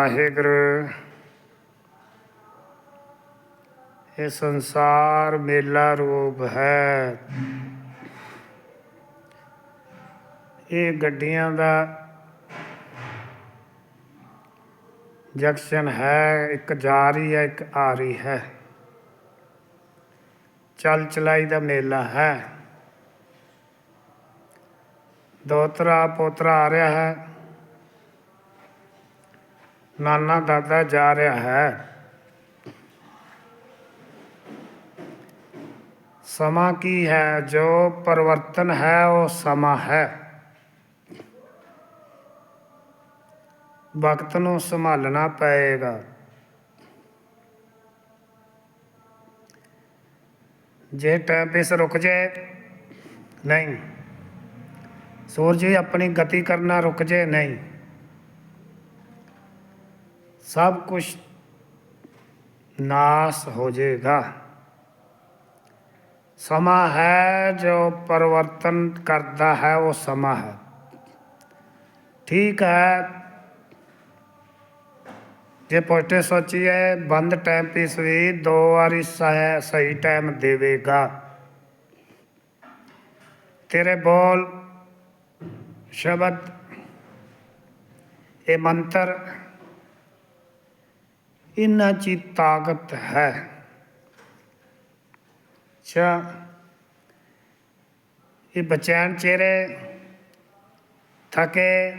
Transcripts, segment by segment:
ਵਾਹਿਗੁਰੂ। ਇਹ ਸੰਸਾਰ ਮੇਲਾ ਰੂਪ ਹੈ। ਇਹ ਗੱਡੀਆਂ ਦਾ ਜੰਕਸ਼ਨ ਹੈ, ਇੱਕ ਜਾ ਰਹੀ ਹੈ, ਇੱਕ ਆ ਰਹੀ ਹੈ। ਚੱਲ ਚਲਾਈ ਦਾ ਮੇਲਾ ਹੈ। ਦੋਤਰਾ ਪੋਤਰਾ ਆ ਰਿਹਾ ਹੈ। ਨਾਨਾ ਦਾਦਾ ਜਾ ਰਿਹਾ ਹੈ। ਸਮਾਂ ਕੀ ਹੈ? ਜੋ ਪਰਿਵਰਤਨ ਹੈ, ਉਹ ਸਮਾਂ ਹੈ। ਵਕਤ ਨੂੰ ਸੰਭਾਲਣਾ ਪਏਗਾ। ਜੇ ਟਾਈਮ ਪਿਸ ਰੁਕ ਜਾਏ ਨਹੀਂ। ਸੂਰਜ ਆਪਣੀ ਗਤੀ ਕਰਨਾ ਰੁਕ ਜਾਏ ਨਹੀਂ। ਸਭ ਕੁਝ ਨਾਸ ਹੋ ਜਾਏਗਾ ਸਮਾਂ ਹੈ ਜੋ ਪਰਿਵਰਤਨ ਕਰਦਾ ਹੈ, ਉਹ ਸਮਾਂ ਹੈ। ਠੀਕ ਹੈ। ਜੇ ਪੋਸਟੇ ਸੋਚੀਏ, ਬੰਦ ਟਾਈਮ ਪੀਸ ਵੀ ਦੋ ਵਾਰੀ ਸਹੀ ਸਹੀ ਟਾਈਮ ਦੇਵੇਗਾ। ਤੇਰੇ ਬੋਲ, ਸ਼ਬਦ, ਇਹ ਮੰਤਰ ਇਨ੍ਹਾਂ 'ਚ ਤਾਕਤ ਹੈ। ਅੱਛਾ। ਇਹ ਬਚੈਨ ਚਿਹਰੇ, ਥਕੇ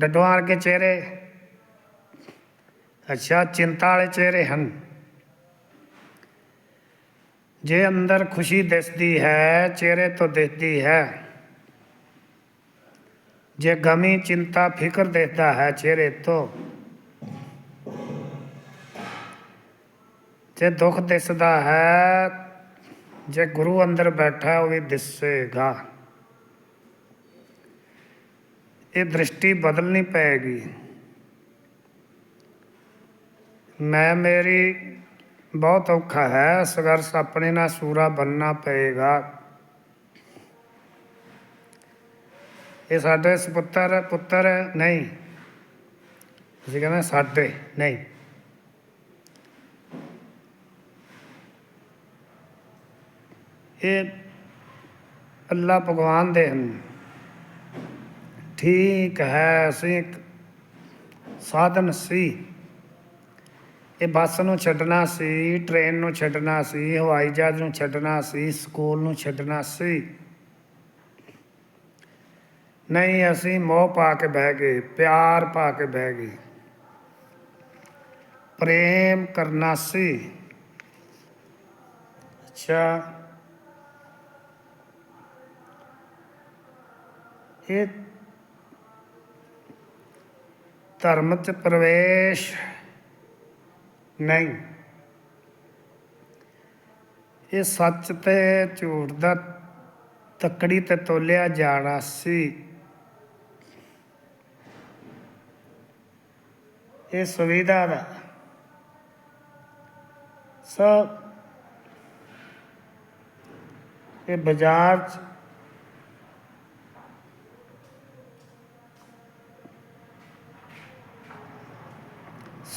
ਡੱਡੂਆਂ ਵਰਗੇ ਚਿਹਰੇ। ਅੱਛਾ, ਚਿੰਤਾ ਵਾਲੇ ਚਿਹਰੇ ਹਨ। ਜੇ ਅੰਦਰ ਖੁਸ਼ੀ ਦਿਸਦੀ ਹੈ, ਚਿਹਰੇ ਤੋਂ ਦਿਸਦੀ ਹੈ। ਜੇ ਗਮੀ, ਚਿੰਤਾ, ਫਿਕਰ ਦਿਸਦਾ ਹੈ, ਚਿਹਰੇ ਤੋਂ ਜੇ ਦੁੱਖ ਦਿਸਦਾ ਹੈ, ਜੇ ਗੁਰੂ ਅੰਦਰ ਬੈਠਾ ਉਹ ਵੀ ਦਿਸੇਗਾ। ਇਹ ਦ੍ਰਿਸ਼ਟੀ ਬਦਲਣੀ ਪਏਗੀ। ਮੈਂ, ਮੇਰੀ ਬਹੁਤ ਔਖਾ ਹੈ, ਸੰਘਰਸ਼ ਆਪਣੇ ਨਾਲ ਸੂਰਾ ਬੰਨਣਾ ਪਏਗਾ। ਇਹ ਸਾਡੇ ਸੁਪੁੱਤਰ ਪੁੱਤਰ ਨਹੀਂ, ਅਸੀਂ ਕਹਿੰਦੇ ਸਾਡੇ ਨਹੀਂ। ਇਹ ਅੱਲਾ ਭਗਵਾਨ ਦੇ ਹਨ। ਠੀਕ ਹੈ, ਅਸੀਂ ਇੱਕ ਸਾਧਨ ਸੀ। ਇਹ ਬੱਸ ਨੂੰ ਛੱਡਣਾ ਸੀ ਟ੍ਰੇਨ ਨੂੰ ਛੱਡਣਾ ਸੀ, ਹਵਾਈ ਜਹਾਜ਼ ਨੂੰ ਛੱਡਣਾ ਸੀ, ਸਕੂਲ ਨੂੰ ਛੱਡਣਾ ਸੀ। ਨਹੀਂ, ਅਸੀਂ ਮੋਹ ਪਾ ਕੇ ਬਹਿ ਗਏ, ਪਿਆਰ ਪਾ ਕੇ ਬਹਿ ਗਏ। ਪ੍ਰੇਮ ਕਰਨਾ ਸੀ। ਅੱਛਾ। ਇਹ ਧਰਮ ਚ ਪ੍ਰਵੇਸ਼ ਨਹੀਂ। ਇਹ ਸੱਚ ਤੇ ਝੂਠ ਦਾ ਤੱਕੜੀ ਤੇ ਤੋਲਿਆ ਜਾਣਾ ਸੀ। ਇਹ ਸੁਵਿਧਾ ਦਾ ਸੋ ਇਹ ਬਾਜ਼ਾਰ ਚ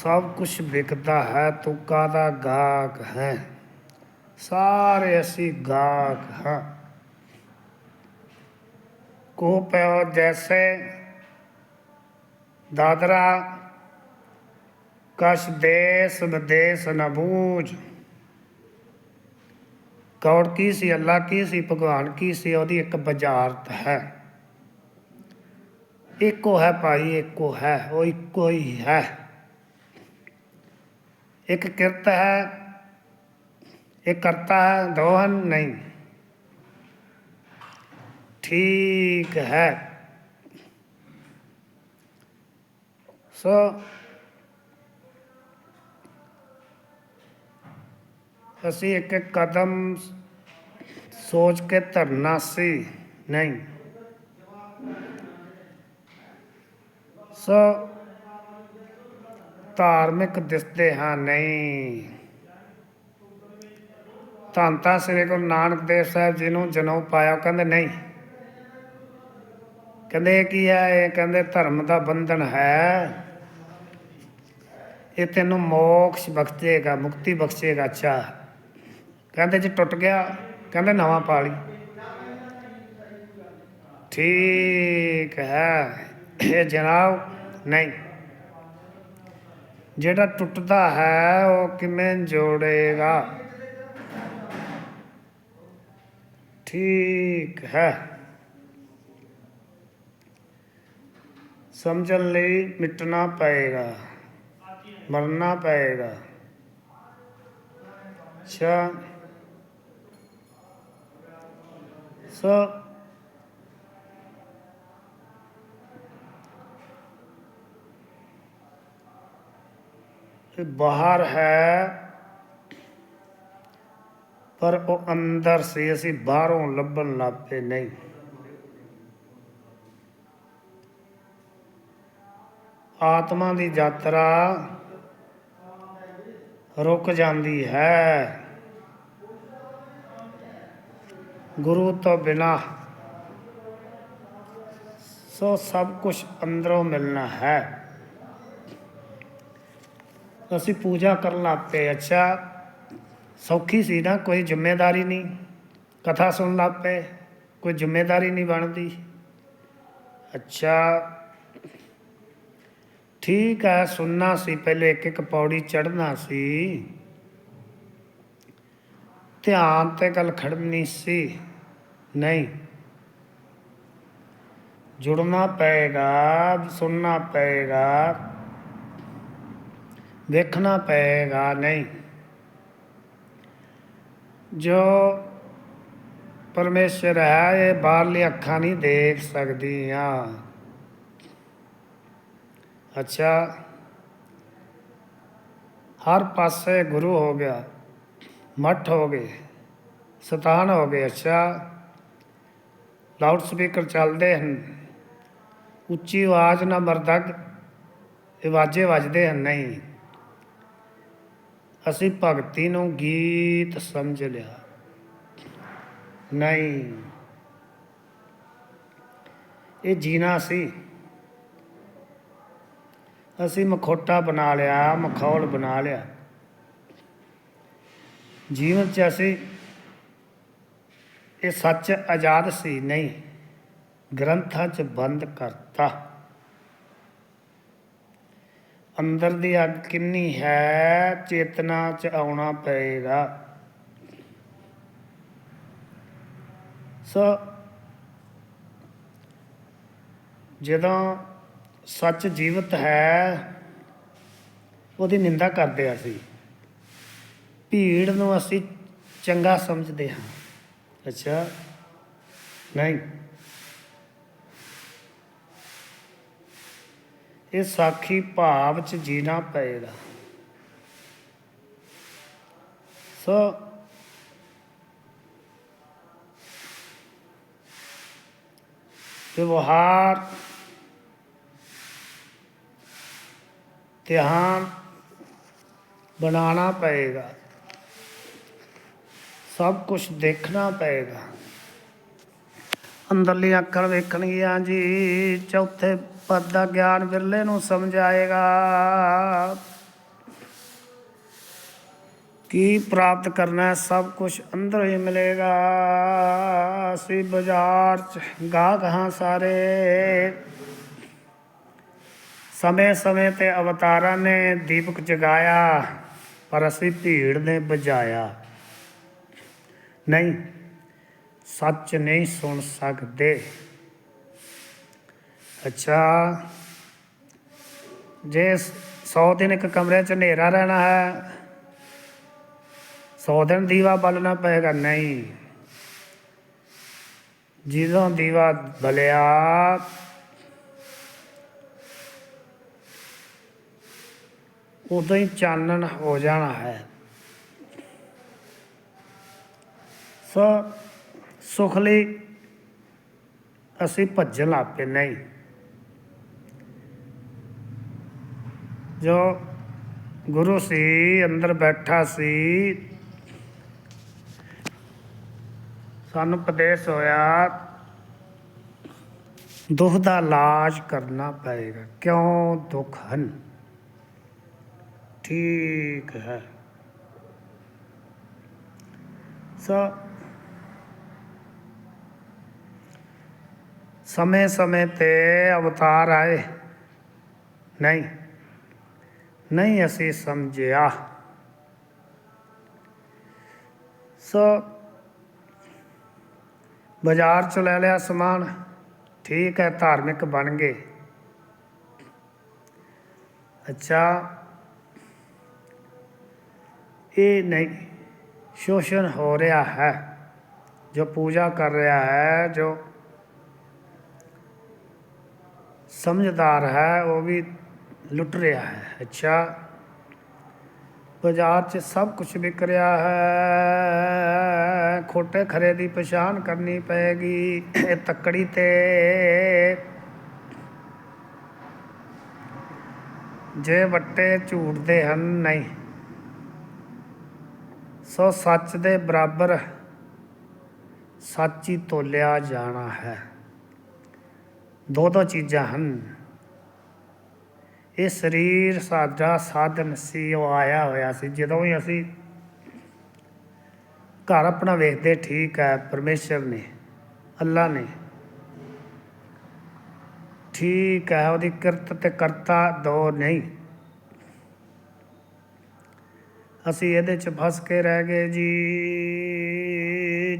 ਸਭ ਕੁਝ ਵਿਕਦਾ ਹੈ ਤੂੰ ਕਾਦਾ ਗਾਹਕ ਹੈ। ਸਾਰੇ ਅਸੀਂ ਗਾਹਕ ਹਾਂ। ਕੋ ਪਿਓ ਜੈਸੇ ਦਾਦਰਾ ਕਸ਼ ਦੇਸ ਵਿਦੇਸ ਨ ਬੂਝ। ਕੌੜ ਕੀ ਸੀ, ਅੱਲਾ ਕੀ ਸੀ, ਭਗਵਾਨ ਕੀ ਸੀ, ਉਹਦੀ ਇੱਕ ਬੁਝਾਰਤ ਹੈ। ਇੱਕੋ ਹੈ ਭਾਈ, ਇੱਕੋ ਹੈ, ਉਹ ਇੱਕੋ ਹੀ ਹੈ। ਇੱਕ ਕਿਰਤ ਹੈ ਇੱਕ ਕਰਤਾ ਹੈ ਦੋ ਹਨ ਨਹੀਂ ਠੀਕ ਹੈ ਸੋ ਅਸੀਂ ਇੱਕ ਇੱਕ ਕਦਮ ਸੋਚ ਕੇ ਧਰਨਾ ਸੀ ਨਹੀਂ ਸੋ ਧਾਰਮਿਕ ਦਿਸਦੇ ਹਾਂ, ਨਹੀਂ। ਧੰਨ ਤਾਂ ਸ੍ਰੀ ਗੁਰੂ ਨਾਨਕ ਦੇਵ ਸਾਹਿਬ ਜੀ ਨੂੰ ਜਨਮ ਪਾਇਆ ਕਹਿੰਦੇ ਨਹੀਂ। ਕਹਿੰਦੇ ਕੀ ਹੈ? ਇਹ ਕਹਿੰਦੇ ਧਰਮ ਦਾ ਬੰਧਨ ਹੈ। ਇਹ ਤੈਨੂੰ ਮੋਕਸ਼ ਬਖਸ਼ੇਗਾ, ਮੁਕਤੀ ਬਖਸ਼ੇਗਾ, ਅੱਛਾ। ਕਹਿੰਦੇ ਜੇ ਟੁੱਟ ਗਿਆ, ਕਹਿੰਦੇ ਨਵਾਂ ਪਾ ਲਈ। ਠੀਕ ਹੈ। ਇਹ ਜਨਾਬ, ਨਹੀਂ। ਜਿਹੜਾ ਟੁੱਟਦਾ ਹੈ, ਉਹ ਕਿਵੇਂ ਜੋੜੇਗਾ? ਠੀਕ ਹੈ। ਸਮਝਣ ਲਈ ਮਿਟਣਾ ਪਏਗਾ, ਮਰਨਾ ਪਏਗਾ। ਅੱਛਾ। ਸੋ ਇਹ ਬਾਹਰ ਹੈ, ਪਰ ਉਹ ਅੰਦਰ ਸੀ, ਅਸੀਂ ਬਾਹਰੋਂ ਲੱਭਣ ਲੱਪੇ ਨਹੀਂ। ਆਤਮਾ ਦੀ ਯਾਤਰਾ ਰੁਕ ਜਾਂਦੀ ਹੈ। ਗੁਰੂ ਤੋਂ ਬਿਨਾ ਸੋ ਸਭ ਕੁਝ ਅੰਦਰੋਂ ਮਿਲਣਾ ਹੈ। ਅਸੀਂ ਪੂਜਾ ਕਰਨ ਲੱਗ ਪਏ। ਅੱਛਾ, ਸੌਖੀ ਸੀ ਨਾ, ਕੋਈ ਜ਼ਿੰਮੇਵਾਰੀ ਨਹੀਂ। ਕਥਾ ਸੁਣਨ ਲੱਗ ਪਏ, ਕੋਈ ਜ਼ਿੰਮੇਵਾਰੀ ਨਹੀਂ ਬਣਦੀ। ਅੱਛਾ, ਠੀਕ ਹੈ ਸੁਣਨਾ ਸੀ, ਪਹਿਲੇ ਇੱਕ ਇੱਕ ਪੌੜੀ ਚੜ੍ਹਨਾ ਸੀ। ਧਿਆਨ ਤੇ ਗੱਲ ਖੜਨੀ ਸੀ। ਨਹੀਂ, ਜੁੜਨਾ ਪਏਗਾ, ਸੁਣਨਾ ਪਏਗਾ। ਦੇਖਣਾ ਪਏਗਾ ਨਹੀਂ। ਜੋ ਪਰਮੇਸ਼ਰ ਹੈ, ਇਹ ਬਾਹਰਲੀ ਅੱਖਾਂ ਨਹੀਂ ਦੇਖ ਸਕਦੀਆਂ। ਅੱਛਾ, ਹਰ ਪਾਸੇ ਗੁਰੂ ਹੋ ਗਿਆ, ਮੱਠ ਹੋ ਗਏ ਸਤਾਨ ਹੋ ਗਏ। ਅੱਛਾ, ਲਾਊਡ ਸਪੀਕਰ ਚੱਲਦੇ ਹਨ, ਉੱਚੀ ਆਵਾਜ਼ ਨਾਲ ਮਰਦਗ ਇਹ ਵਾਜੇ ਵੱਜਦੇ ਹਨ, ਨਹੀਂ। ਅਸੀਂ ਭਗਤੀ ਨੂੰ ਗੀਤ ਸਮਝ ਲਿਆ। ਨਹੀਂ। ਇਹ ਜੀਣਾ ਸੀ। ਅਸੀਂ ਮਖੋਟਾ ਬਣਾ ਲਿਆ, ਮਖੌਲ ਬਣਾ ਲਿਆ। ਜੀਵਨ ਚ ਅਸੀਂ ਇਹ ਸੱਚ ਆਜ਼ਾਦ ਸੀ, ਨਹੀਂ। ਗ੍ਰੰਥਾਂ ਚ ਬੰਦ ਕਰਤਾ। ਅੰਦਰ ਦੀ ਅੱਗ ਕਿੰਨੀ ਹੈ, ਚੇਤਨਾ ਚ ਆਉਣਾ ਪਏਗਾ। ਸੋ ਜਦੋਂ ਸੱਚ ਜੀਵਤ ਹੈ, ਉਹਦੀ ਨਿੰਦਾ ਕਰਦੇ ਹਾਂ ਅਸੀਂ। ਭੀੜ ਨੂੰ ਅਸੀਂ ਚੰਗਾ ਸਮਝਦੇ ਹਾਂ। ਅੱਛਾ? ਨਹੀਂ। ਇਹ ਸਾਖੀ ਭਾਵ ਚ ਜੀਣਾ ਪਏਗਾ। ਸੋ ਵਿਵਹਾਰ, ਧਿਆਨ ਬਣਾਉਣਾ ਪਏਗਾ। ਸਭ ਕੁਝ ਦੇਖਣਾ ਪਏਗਾ। ਅੰਦਰਲੀ ਅੱਖਾਂ ਵੇਖਣਗੀਆਂ ਜੀ, ਚੌਥੇ ਪਦ ਦਾ ਗਿਆਨ ਵਿਰਲੇ ਨੂੰ ਸਮਝਾਏਗਾ। ਕੀ ਪ੍ਰਾਪਤ ਕਰਨਾ ਸਭ ਕੁਝ ਅੰਦਰ ਹੀ ਮਿਲੇਗਾ। ਅਸੀਂ ਬਾਜ਼ਾਰ ਚ ਗਾਹਕ ਹਾਂ ਸਾਰੇ। ਸਮੇਂ ਸਮੇਂ ਤੇ ਅਵਤਾਰਾਂ ਨੇ ਦੀਪਕ ਜਗਾਇਆ, ਪਰ ਅਸੀਂ ਭੀੜ ਨੇ ਬਜਾਇਆ ਨਹੀਂ, ਸੱਚ ਨਹੀਂ ਸੁਣ ਸਕਦੇ। ਅੱਛਾ। ਜੇ 100 ਦਿਨ ਇੱਕ ਕਮਰੇ 'ਚ ਹਨੇਰਾ ਰਹਿਣਾ ਹੈ 100 ਦਿਨ ਦੀਵਾ ਬਲਣਾ ਪਏਗਾ ਨਹੀਂ। ਜਦੋਂ ਦੀਵਾ ਬਲਿਆ, ਉਦੋਂ ਹੀ ਚਾਨਣ ਹੋ ਜਾਣਾ ਹੈ। ਸੋ ਸੁਖ ਲਈ ਅਸੀਂ ਭੱਜਣ ਲੱਗ ਪਏ, ਨਹੀਂ। ਜੋ ਗੁਰੂ ਸੀ, ਅੰਦਰ ਬੈਠਾ ਸੀ। ਸਾਨੂੰ ਉਪਦੇਸ਼ ਹੋਇਆ, ਦੁੱਖ ਦਾ ਇਲਾਜ ਕਰਨਾ ਪਏਗਾ। ਕਿਉਂ ਦੁੱਖ ਹਨ? ਠੀਕ ਹੈ। ਸੋ ਸਮੇਂ ਸਮੇਂ ਤੇ ਅਵਤਾਰ ਆਏ। ਨਹੀਂ ਨਹੀਂ ਅਸੀਂ ਸਮਝਿਆ। ਸੋ ਬਾਜ਼ਾਰ ਚ ਲੈ ਲਿਆ ਸਮਾਨ, ਠੀਕ ਹੈ, ਧਾਰਮਿਕ ਬਣ ਗਏ। ਅੱਛਾ, ਇਹ ਨਹੀਂ, ਸ਼ੋਸ਼ਣ ਹੋ ਰਿਹਾ ਹੈ, ਜੋ ਪੂਜਾ ਕਰ ਰਿਹਾ ਹੈ, ਜੋ ਸਮਝਦਾਰ ਹੈ, ਉਹ ਵੀ ਲੁੱਟ ਰਿਹਾ ਹੈ। ਅੱਛਾ। ਬਾਜ਼ਾਰ 'ਚ ਸਭ ਕੁਝ ਵਿਕ ਰਿਹਾ ਹੈ। ਖੋਟੇ ਖਰੇ ਦੀ ਪਛਾਣ ਕਰਨੀ ਪਏਗੀ। ਇਹ ਤੱਕੜੀ ਤੇ। ਜੇ ਵੱਟੇ ਝੂਠਦੇ ਹਨ, ਨਹੀਂ। ਸੋ ਸੱਚ ਦੇ ਬਰਾਬਰ ਸੱਚ ਹੀ ਤੋਲਿਆ ਜਾਣਾ ਹੈ। ਦੋ ਦੋ ਚੀਜ਼ਾਂ ਹਨ। ਇਹ ਸਰੀਰ ਸਾਡਾ ਸਾਧਨ ਸੀ, ਉਹ ਆਇਆ ਹੋਇਆ ਸੀ। ਜਦੋਂ ਵੀ ਅਸੀਂ ਘਰ ਆਪਣਾ ਵੇਖਦੇ, ਠੀਕ ਹੈ, ਪਰਮੇਸ਼ਰ ਨੇ ਅੱਲਾ ਨੇ, ਠੀਕ ਹੈ, ਉਹਦੀ ਕਿਰਤ ਤੇ ਕਰਤਾ ਦੋ ਨਹੀਂ। ਅਸੀਂ ਇਹਦੇ ਚ ਫਸ ਕੇ ਰਹਿ ਗਏ ਜੀ।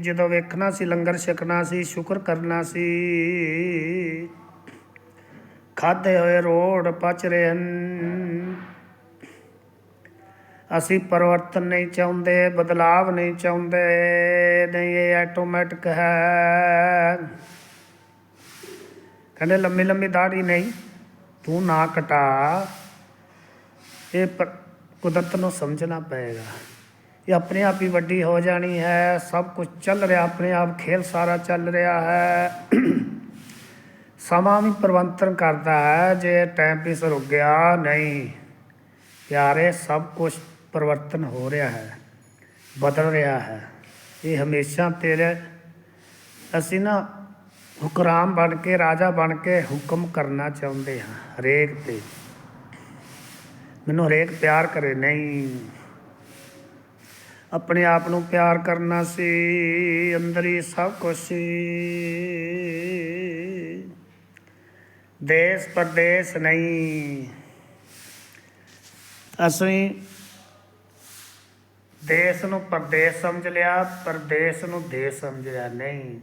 ਜਦੋਂ ਵੇਖਣਾ ਸੀ, ਲੰਗਰ ਛਕਣਾ ਸੀ, ਸ਼ੁਕਰ ਕਰਨਾ ਸੀ। ਖਾਦੇ ਹੋਏ ਰੋੜ ਪਚ ਰਹੇ ਹਨ। ਅਸੀਂ ਪਰਿਵਰਤਨ ਨਹੀਂ ਚਾਹੁੰਦੇ, ਬਦਲਾਵ ਨਹੀਂ ਚਾਹੁੰਦੇ, ਨਹੀਂ ਇਹ ਆਟੋਮੈਟਿਕ ਹੈ। ਕਹਿੰਦੇ, ਲੰਮੀ ਲੰਮੀ ਦਾੜੀ ਨਹੀਂ, ਤੂੰ ਨਾ ਕਟਾ। ਇਹ ਪ- ਕੁਦਰਤ ਨੂੰ ਸਮਝਣਾ ਪਏਗਾ। ਇਹ ਆਪਣੇ ਆਪ ਹੀ ਵੱਡੀ ਹੋ ਜਾਣੀ ਹੈ। ਸਭ ਕੁਝ ਚੱਲ ਰਿਹਾ, ਆਪਣੇ ਆਪ ਖੇਲ ਸਾਰਾ ਚੱਲ ਰਿਹਾ ਹੈ। ਸਮਾਂ ਵੀ ਪਰਿਵਰਤਨ ਕਰਦਾ ਹੈ, ਜੇ ਟਾਈਮ ਪੀਸ ਰੁਕ ਗਿਆ ਨਹੀਂ। ਪਿਆਰੇ, ਸਭ ਕੁਝ ਪਰਿਵਰਤਨ ਹੋ ਰਿਹਾ ਹੈ, ਬਦਲ ਰਿਹਾ ਹੈ। ਇਹ ਹਮੇਸ਼ਾ ਤੇਰੇ, ਅਸੀਂ ਨਾ ਹੁਕਰਾਮ ਬਣ ਕੇ, ਰਾਜਾ ਬਣ ਕੇ ਹੁਕਮ ਕਰਨਾ ਚਾਹੁੰਦੇ ਹਾਂ, ਹਰੇਕ ਤੇ। ਮੈਨੂੰ ਹਰੇਕ ਪਿਆਰ ਕਰੇ, ਨਹੀਂ। ਆਪਣੇ ਆਪ ਨੂੰ ਪਿਆਰ ਕਰਨਾ ਸੀ, ਅੰਦਰ ਹੀ ਸਭ ਕੁਝ ਸੀ। ਦੇਸ਼ ਪਰਦੇਸ ਨਹੀਂ। ਅਸੀਂ ਦੇਸ਼ ਨੂੰ ਪਰਦੇਸ ਸਮਝ ਲਿਆ, ਪਰਦੇਸ ਨੂੰ ਦੇਸ਼ ਸਮਝ ਲਿਆ, ਨਹੀਂ।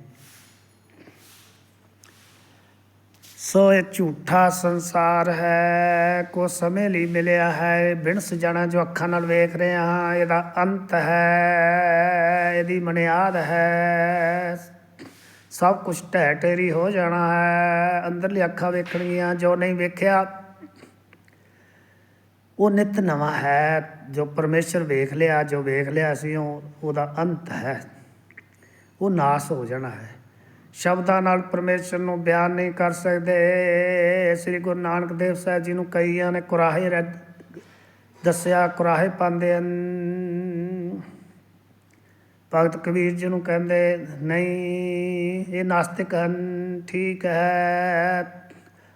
ਸੋ ਇਹ ਝੂਠਾ ਸੰਸਾਰ ਹੈ ਕੋ ਸਮੇਂ ਲਈ ਮਿਲਿਆ ਹੈ ਬਿਨ ਸਜਾਣਾ ਜੋ ਅੱਖਾਂ ਨਾਲ ਵੇਖ ਰਹੇ ਹਾਂ, ਇਹਦਾ ਅੰਤ ਹੈ, ਇਹਦੀ ਮਨਿਆਦ ਹੈ। ਸਭ ਕੁਝ ਢਹਿ ਢੇਰੀ ਹੋ ਜਾਣਾ ਹੈ। ਅੰਦਰਲੀ ਅੱਖਾਂ ਵੇਖਣਗੀਆਂ, ਜੋ ਨਹੀਂ ਵੇਖਿਆ, ਉਹ ਨਿਤ ਨਵਾਂ ਹੈ। ਜੋ ਪਰਮੇਸ਼ਰ ਵੇਖ ਲਿਆ, ਜੋ ਵੇਖ ਲਿਆ ਸੀ ਉਹਦਾ ਅੰਤ ਹੈ। ਉਹ ਨਾਸ ਹੋ ਜਾਣਾ ਹੈ। ਸ਼ਬਦਾਂ ਨਾਲ ਪਰਮੇਸ਼ਰ ਨੂੰ ਬਿਆਨ ਨਹੀਂ ਕਰ ਸਕਦੇ। ਸ੍ਰੀ ਗੁਰੂ ਨਾਨਕ ਦੇਵ ਸਾਹਿਬ ਜੀ ਨੂੰ ਕਈਆਂ ਨੇ ਕੁਰਾਹੇ ਰੱਦ- ਦੱਸਿਆ, ਕੁਰਾਹੇ ਪਾਉਂਦੇ ਹਨ। ਭਗਤ ਕਬੀਰ ਜੀ ਨੂੰ ਕਹਿੰਦੇ, ਨਹੀਂ, ਇਹ ਨਾਸਤਿਕ ਹਨ ਠੀਕ ਹੈ।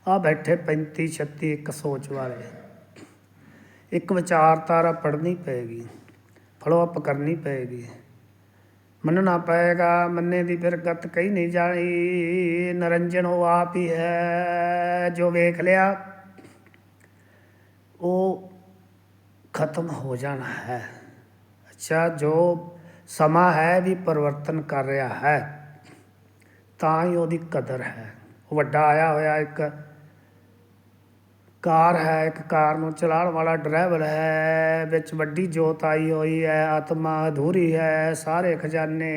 ਆ ਬੈਠੇ 35 36 ਇੱਕ ਸੋਚ ਵਾਲੇ। ਇੱਕ ਵਿਚਾਰਧਾਰਾ ਪੜ੍ਹਨੀ ਪਏਗੀ ਫਲੋ ਅਪ ਕਰਨੀ ਪਏਗੀ। ਮੰਨਣਾ ਪਏਗਾ, ਮੰਨੇ ਦੀ ਫਿਰ ਗਤ ਕਹੀ ਨਹੀਂ ਜਾਣੀ। ਨਰੰਜਨ ਉਹ ਆਪ ਹੀ ਹੈ ਜੋ ਵੇਖ ਲਿਆ। ਉਹ ਖਤਮ ਹੋ ਜਾਣਾ ਹੈ। ਅੱਛਾ, ਜੋ ਸਮਾਂ ਹੈ ਵੀ ਪਰਿਵਰਤਨ ਕਰ ਰਿਹਾ ਹੈ। ਤਾਂ ਹੀ ਉਹਦੀ ਕਦਰ ਹੈ। ਉਹ ਵੱਡਾ ਆਇਆ ਹੋਇਆ ਇੱਕ ਕਾਰ ਹੈ, ਇੱਕ ਕਾਰ ਨੂੰ ਚਲਾਉਣ ਵਾਲਾ ਡਰਾਈਵਰ ਹੈ, ਵਿੱਚ ਵੱਡੀ ਜੋਤ ਆਈ ਹੋਈ ਹੈ, ਆਤਮਾ ਅਧੂਰੀ ਹੈ, ਸਾਰੇ ਖਜ਼ਾਨੇ।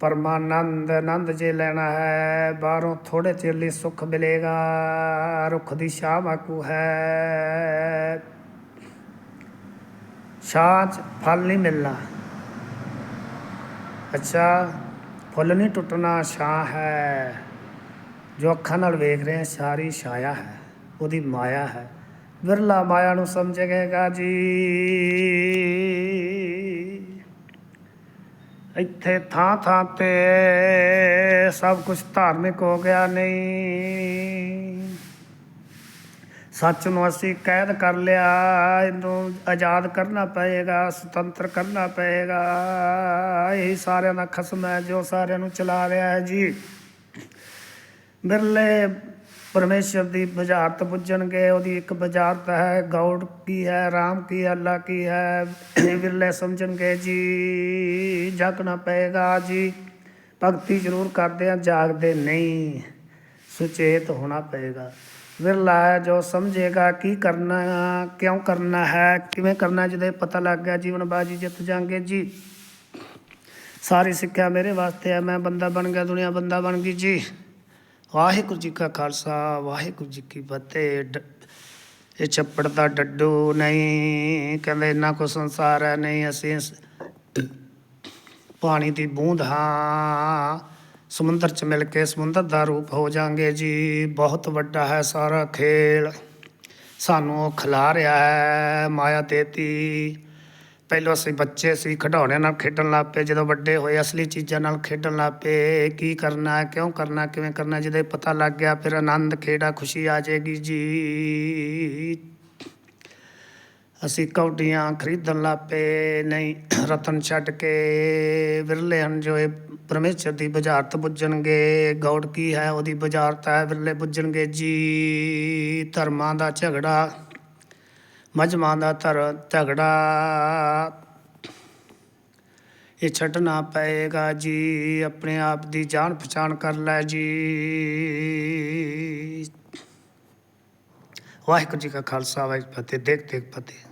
ਪਰਮਾਨੰਦ, ਆਨੰਦ ਜੇ ਲੈਣਾ ਹੈ, ਬਾਹਰੋਂ ਥੋੜੇ ਚਿਰ ਲਈ ਸੁੱਖ ਮਿਲੇਗਾ, ਰੁੱਖ ਦੀ ਛਾਂ ਵਾਕੂ ਹੈ। ਛਾਂ 'ਚ ਫਲ ਨਹੀਂ ਮਿਲਣਾ। ਅੱਛਾ, ਫੁੱਲ ਨਹੀਂ ਟੁੱਟਣਾ, ਛਾਂ ਹੈ। ਜੋ ਅੱਖਾਂ ਨਾਲ ਵੇਖ ਰਹੇ ਹਾਂ, ਸਾਰੀ ਛਾਇਆ ਹੈ, ਉਹਦੀ ਮਾਇਆ ਹੈ। ਵਿਰਲਾ ਮਾਇਆ ਨੂੰ ਸਮਝੇਗਾ ਜੀ। ਇੱਥੇ ਥਾਂ ਥਾਂ ਤੇ ਸਭ ਕੁਝ ਧਾਰਮਿਕ ਹੋ ਗਿਆ ਨਹੀਂ। ਸੱਚ ਨੂੰ ਅਸੀਂ ਕੈਦ ਕਰ ਲਿਆ, ਇਹਨੂੰ ਆਜ਼ਾਦ ਕਰਨਾ ਪਏਗਾ, ਸੁਤੰਤਰ ਕਰਨਾ ਪਏਗਾ। ਇਹ ਸਾਰਿਆਂ ਦਾ ਖਸਮ ਹੈ, ਜੋ ਸਾਰਿਆਂ ਨੂੰ ਚਲਾ ਰਿਹਾ ਹੈ ਜੀ। ਬਿਰਲੇ ਪਰਮੇਸ਼ਰ ਦੀ ਬੁਝਾਰਤ ਬੁੱਝਣਗੇ ਉਹਦੀ ਇੱਕ ਬੁਝਾਰਤ ਹੈ ਗੌਡ ਕੀ ਹੈ, ਰਾਮ ਕੀ ਹੈ, ਅੱਲਾ ਕੀ ਹੈ ਬਿਰਲੇ ਸਮਝਣਗੇ ਜੀ। ਜਾਗਣਾ ਪਏਗਾ ਜੀ। ਭਗਤੀ ਜ਼ਰੂਰ ਕਰਦੇ ਆ ਜਾਗਦੇ ਨਹੀਂ, ਸੁਚੇਤ ਹੋਣਾ ਪਏਗਾ। ਵਿਰਲਾ ਹੈ, ਜੋ ਸਮਝੇਗਾ ਕੀ ਕਰਨਾ, ਕਿਉਂ ਕਰਨਾ ਹੈ, ਕਿਵੇਂ ਕਰਨਾ ਜਦੋਂ ਪਤਾ ਲੱਗ ਗਿਆ, ਜੀਵਨ ਬਾਜੀ ਜਿੱਤ ਜਾਾਂਗੇ ਜੀ। ਸਾਰੀ ਸਿੱਖਿਆ ਮੇਰੇ ਵਾਸਤੇ ਹੈ, ਮੈਂ ਬੰਦਾ ਬਣ ਗਿਆ, ਦੁਨੀਆ ਬੰਦਾ ਬਣ ਗਈ ਜੀ। ਵਾਹਿਗੁਰੂ ਜੀ ਕਾ ਖਾਲਸਾ, ਵਾਹਿਗੁਰੂ ਜੀ ਕੀ ਫਤਿਹ। ਡ- ਇਹ ਚੱਪੜ ਦਾ ਡੱਡੂ ਨਹੀਂ, ਕਹਿੰਦੇ ਇੰਨਾ ਕੋ ਸੰਸਾਰ ਹੈ, ਨਹੀਂ ਅਸੀਂ ਪਾਣੀ ਦੀ ਬੂੰਦ ਹਾਂ। ਸਮੁੰਦਰ ਚ ਮਿਲ ਕੇ ਸਮੁੰਦਰ ਦਾ ਰੂਪ ਹੋ ਜਾਾਂਗੇ ਜੀ। ਬਹੁਤ ਵੱਡਾ ਹੈ ਸਾਰਾ ਖੇਲ। ਸਾਨੂੰ ਉਹ ਖਿਲਾ ਰਿਹਾ ਹੈ ਮਾਇਆ ਦੇਤੀ ਪਹਿਲਾਂ ਅਸੀਂ ਬੱਚੇ ਸੀ, ਖਿਡੌਣਿਆਂ ਨਾਲ ਖੇਡਣ ਲੱਗ ਪਏ। ਜਦੋਂ ਵੱਡੇ ਹੋਏ, ਅਸਲੀ ਚੀਜ਼ਾਂ ਨਾਲ ਖੇਡਣ ਲੱਗ ਪਏ। ਕੀ ਕਰਨਾ ਕਿਉਂ ਕਰਨਾ ਕਿਵੇਂ ਕਰਨਾ ਜਦੋਂ ਪਤਾ ਲੱਗ ਗਿਆ, ਫਿਰ ਆਨੰਦ, ਖੇੜਾ, ਖੁਸ਼ੀ ਆ ਜਾਏਗੀ ਜੀ। ਅਸੀਂ ਕੌਡੀਆਂ ਖਰੀਦਣ ਲੱਗ ਪਏ ਨਹੀਂ ਰਤਨ ਛੱਡ ਕੇ। ਵਿਰਲੇ ਹਨ ਜੋ ਇਹ ਪਰਮੇਸ਼ਰ ਦੀ ਬੁਝਾਰਤ ਬੁੱਝਣਗੇ। ਗੌੜ ਕੀ ਹੈ ਉਹਦੀ ਬੁਝਾਰਤ ਹੈ? ਵਿਰਲੇ ਬੁੱਝਣਗੇ ਜੀ। ਧਰਮਾਂ ਦਾ ਝਗੜਾ, ਮਜਮਾਂ ਦਾ ਧਰ, ਝਗੜਾ। ਇਹ ਛੱਡਣਾ ਪਏਗਾ ਜੀ। ਆਪਣੇ ਆਪ ਦੀ ਜਾਣ ਪਛਾਣ ਕਰ ਲੈ ਜੀ। ਵਾਹਿਗੁਰੂ ਜੀ ਕਾ ਖਾਲਸਾ, ਵਾਹਿਗੁਰੂ ਜੀ ਕੀ ਫਤਿਹ। ਦੇਖ ਦੇਖ, ਫਤਿਹ।